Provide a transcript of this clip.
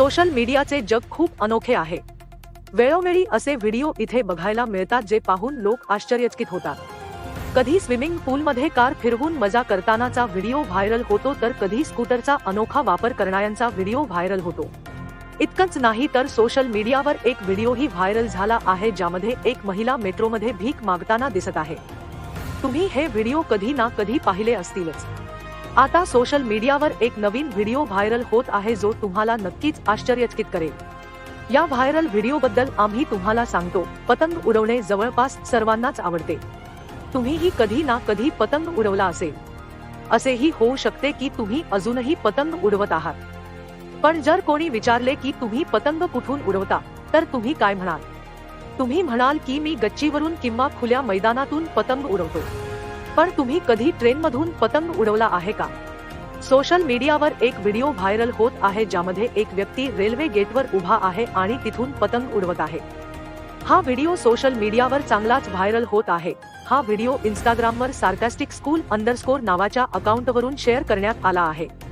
Social मीडियाचे जग खूप अनोखे आहे. वेळोवेळी असे व्हिडिओ इथे बघायला मिळतात जे पाहून लोक आश्चर्यचकित होतात. कधी स्विमिंग पूलमध्ये कार फिरवून मजा करतानाचा व्हिडिओ व्हायरल होतो तर कधी स्कूटरचा अनोखा वापर करणाऱ्यांचा व्हिडिओ व्हायरल होतो. इतकंच नाही तर सोशल मीडियावर एक व्हिडिओही व्हायरल झाला आहे ज्यामध्ये एक महिला मेट्रोमध्ये भीक मागताना दिसत आहे. तुम्ही हे व्हिडिओ कधी ना कधी पाहिले असतीलच. आता सोशल मीडियावर एक नवीन व्हिडिओ व्हायरल होत आहे जो तुम्हाला नक्कीच आश्चर्यचकित करेल. या व्हायरल व्हिडिओबद्दल आम्ही तुम्हाला सांगतो पतंग उडवणे जवळपास सर्वांनाच आवडते. तुम्हीही कधी ना कधी पतंग उडवला असेल. असेही होऊ शकते की तुम्ही अजूनही पतंग उडवत आहात. पण जर कोणी विचारले की तुम्ही पतंग कुठून उडवता तर तुम्ही काय म्हणाल? तुम्ही म्हणाल की मी गच्चीवरून किंवा खुल्या मैदानातून पतंग उडवतो. पण तुम्ही कधी ट्रेनमधून पतंग उडवला आहे का? सोशल मीडियावर एक व्हिडिओ व्हायरल होत आहे ज्यामध्ये एक व्यक्ती रेल्वे गेटवर उभा आहे आणि तिथून पतंग उडवत आहे. हा व्हिडिओ सोशल मीडियावर चांगलाच व्हायरल होत आहे. हा व्हिडिओ इंस्टाग्रामवर सार्कास्टिक स्कूल अंडरस्कोर नावाच्या अकाउंटवरून शेअर करण्यात आला आहे.